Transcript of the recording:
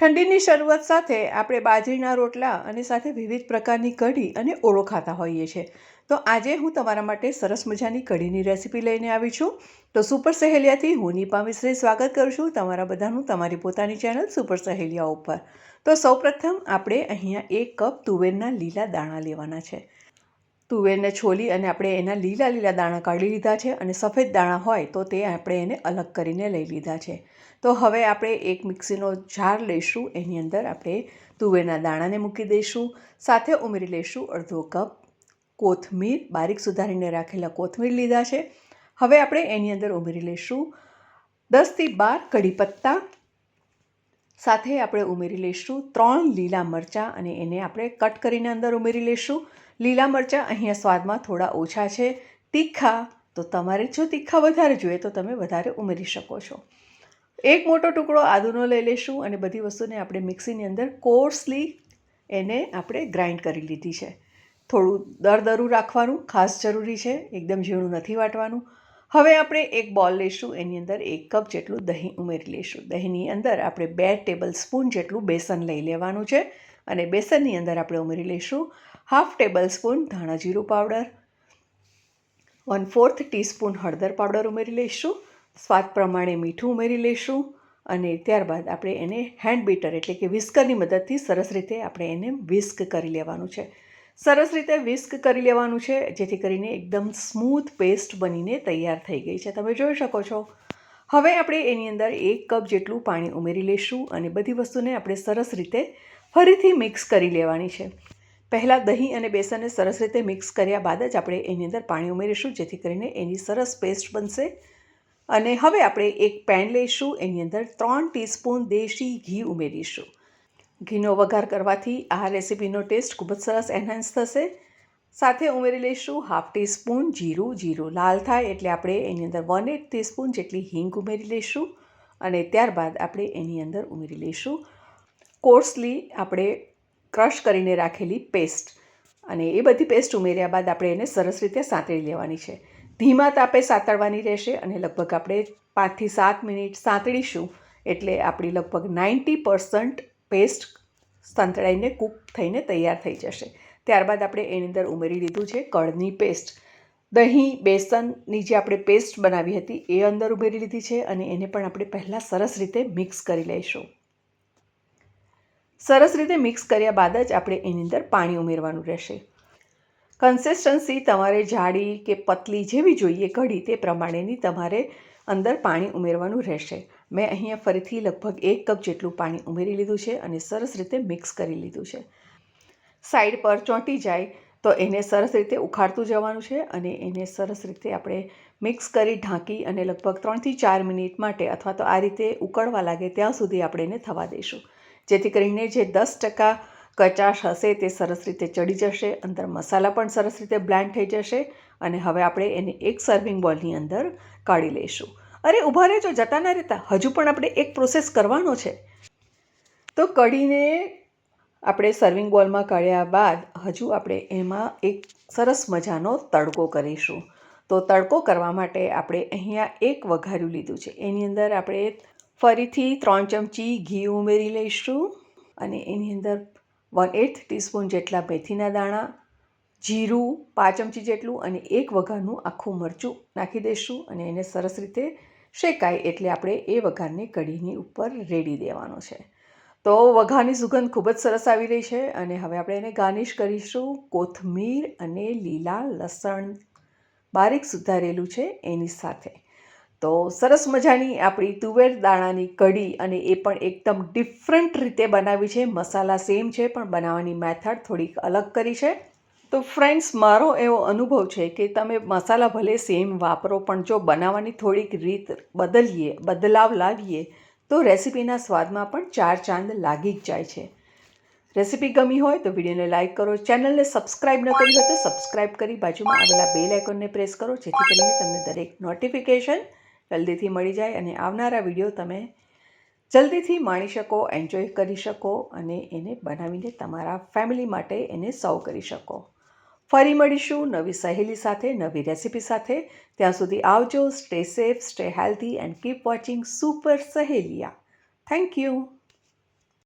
ઠંડીની શરૂઆત સાથે આપણે બાજરીના રોટલા અને સાથે વિવિધ પ્રકારની કઢી અને ઓળો ખાતા હોઈએ છીએ. તો આજે હું તમારા માટે સરસ મજાની કઢીની રેસીપી લઈને આવી છું. તો સુપર સહેલિયાથી હું નીપા મિશ્રે સ્વાગત કરું છું તમારા બધાનું તમારી પોતાની ચેનલ સુપર સહેલિયા ઉપર. તો સૌપ્રથમ આપણે અહીંયા એક કપ તુવેરના લીલા દાણા લેવાના છે. તુવેરને છોલી અને આપણે એના લીલા લીલા દાણા કાઢી લીધા છે અને સફેદ દાણા હોય તો તે આપણે એને અલગ કરીને લઈ લીધા છે. તો હવે આપણે એક મિક્સીનો જાર લઈશું, એની અંદર આપણે તુવેરના દાણાને મૂકી દઈશું, સાથે ઉમેરી લઈશું અડધો કપ કોથમીર, બારીક સુધારીને રાખેલા કોથમીર લીધા છે. હવે આપણે એની અંદર ઉમેરી લઈશું દસથી બાર કઢી પત્તા, સાથે આપણે ઉમેરી લઈશું ત્રણ લીલા મરચાં અને એને આપણે કટ કરીને અંદર ઉમેરી લઈશું. લીલા મરચાં અહીંયા સ્વાદમાં થોડા ઓછા છે. તીખા, તો તમારે જો તીખા વધારે જોઈએ, તો તમે વધારે ઉમેરી શકો છો. એક મોટો ટુકડો આદુનો લઈ લઈશું અને બધી વસ્તુને આપણે મિક્સીની અંદર કોર્સલી એને આપણે ગ્રાઇન્ડ કરી લીધી છે. થોડું દરદરું રાખવાનું ખાસ જરૂરી છે, એકદમ ઝીણું નથી વાટવાનું. હવે આપણે એક બોલ લઈશું એની અંદર એક કપ જેટલું દહીં ઉમેરી લઈશું દહીંની અંદર આપણે બે ટેબલ સ્પૂન જેટલું બેસન લઈ લેવાનું છે અને બેસનની અંદર આપણે ઉમેરી લઈશું હાફ ટેબલ સ્પૂન ધાણા જીરું પાવડર. વન ફોર્થ ટીસ્પૂન હળદર પાવડર ઉમેરી લઈશું. સ્વાદ પ્રમાણે મીઠું ઉમેરી લઈશું અને ત્યારબાદ આપણે એને હેન્ડ બીટર એટલે કે વિસ્કરની મદદથી સરસ રીતે આપણે એને વિસ્ક કરી લેવાનું છે. સરસ રીતે વિસ્ક કરી લેવાનું છે, જેથી કરીને એકદમ સ્મૂથ પેસ્ટ બનીને તૈયાર થઈ ગઈ છે. તમે જોઈ શકો છો. હવે આપણે એની અંદર એક કપ જેટલું પાણી ઉમેરી લઈશું અને બધી વસ્તુને આપણે સરસ રીતે ફરીથી મિક્સ કરી લેવાની છે. પહેલાં દહીં અને બેસનને સરસ રીતે મિક્સ કર્યા બાદ જ આપણે એની અંદર પાણી ઉમેરીશું, જેથી કરીને એની સરસ પેસ્ટ બનશે. અને હવે આપણે એક પેન લઈશું, એની અંદર ત્રણ ટીસ્પૂન દેશી ઘી ઉમેરીશું. ઘીનો વઘાર કરવાથી આ રેસીપીનો ટેસ્ટ ખૂબ જ સરસ એનહાન્સ થશે. સાથે ઉમેરી લઈશું હાફ ટીસ્પૂન જીરું. જીરું લાલ થાય એટલે આપણે એની અંદર વન એટ ટીસ્પૂન જેટલી હિંગ ઉમેરી લઈશું. અને ત્યારબાદ આપણે એની અંદર ઉમેરી લઈશું. કોર્સલી આપણે ક્રશ કરીને રાખેલી પેસ્ટ. અને એ બધી પેસ્ટ ઉમેર્યા બાદ આપણે એને સરસ રીતે સાંતળી લેવાની છે. ધીમા તાપે સાંતળવાની રહેશે અને લગભગ આપણે પાંચથી સાત મિનિટ સાંતળીશું એટલે આપણી લગભગ નાઇન્ટી પર્સન્ટ પેસ્ટ સંતળાઈને કૂક થઈને તૈયાર થઈ જશે. ત્યારબાદ આપણે એની અંદર ઉમેરી લીધું છે કળની પેસ્ટ. દહીં, બેસનની જે આપણે પેસ્ટ બનાવી હતી એ અંદર ઉમેરી લીધી છે અને એને પણ આપણે પહેલાં સરસ રીતે મિક્સ કરી લઈશું. સરસ રીતે મિક્સ કર્યા બાદ જ આપણે એની અંદર પાણી ઉમેરવાનું રહેશે. કન્સિસ્ટન્સી તમારે જાડી કે પતલી જેવી જોઈએ કઢી તે પ્રમાણેની તમારે અંદર પાણી ઉમેરવાનું રહેશે. મેં અહીંયા ફરીથી લગભગ એક કપ જેટલું પાણી ઉમેરી લીધું છે અને સરસ રીતે મિક્સ કરી લીધું છે. સાઈડ પર ચોંટી જાય તો એને સરસ રીતે ઉખાડતું જવાનું છે અને એને સરસ રીતે આપણે મિક્સ કરી ઢાંકી અને લગભગ ત્રણથી ચાર મિનિટ માટે અથવા તો આ રીતે ઉકળવા લાગે ત્યાં સુધી આપણે એને થવા દઈશું. જેથી કરીને જે દસ ટકા કચાશ હશે તે સરસ રીતે ચડી જશે, અંદર મસાલા પણ સરસ રીતે બ્લેન્ડ થઈ જશે અને હવે આપણે એને એક સર્વિંગ બોલની અંદર કાઢી લઈશું. અરે, ઊભા રહેજો, જતા ના રહેતા. હજુ પણ આપણે એક પ્રોસેસ કરવાનો છે. તો કઢીને આપણે સર્વિંગ બોલમાં કાઢ્યા બાદ હજુ આપણે એમાં એક સરસ મજાનો તડકો કરીશું. તો તડકો કરવા માટે આપણે અહીંયા એક વઘાર્યું લીધું છે. એની અંદર આપણે ફરીથી ત્રણ ચમચી ઘી ઉમેરી લઈશું અને એની અંદર વન એટ ટીસ્પૂન જેટલા મેથીના દાણા, જીરું પાંચ ચમચી જેટલું અને એક વઘારનું આખું મરચું નાખી દઈશું અને એને સરસ રીતે શેકાય એટલે આપણે એ વઘારને કઢીની ઉપર રેડી દેવાનો છે. તો વઘારની સુગંધ ખૂબ જ સરસ આવી રહી છે અને હવે આપણે એને ગાર્નિશ કરીશું કોથમીર અને લીલા લસણ. બારીક સુધારેલું છે એની સાથે. તો સરસ મજાની આપણી તુવેર દાણાની કઢી અને એ પણ એકદમ ડિફરન્ટ રીતે બનાવી છે. મસાલા સેમ છે, પણ બનાવવાની મેથડ થોડીક અલગ કરી છે. તો ફ્રેન્ડ્સ મારો એવો અનુભવ છે કે તમે મસાલા ભલે સેમ વાપરો, પણ જો બનાવવાની થોડીક રીત બદલીએ, બદલાવ લાવીએ, તો રેસિપીના સ્વાદમાં પણ ચાર ચાંદ લાગી જ જાય છે. રેસિપી ગમી હોય તો વિડીયોને લાઇક કરો, ચેનલને સબસ્ક્રાઇબ ન કરી હોય તો સબસ્ક્રાઇબ કરી બાજુમાં આવેલા બેલ આઇકોનને પ્રેસ કરો, જેથી કરીને તમને દરેક નોટિફિકેશન જલ્દીથી મળી જાય અને આવનારા વીડિયો તમે જલ્દીથી માણી શકો એન્જોય કરી શકો અને એને બનાવીને તમારા ફેમિલી માટે એને સર્વ કરી શકો. ફરી મળીશું નવી સહેલી સાથે, નવી રેસિપી સાથે. ત્યાં સુધી આવજો stay safe stay healthy and keep watching super સહેલિયા thank you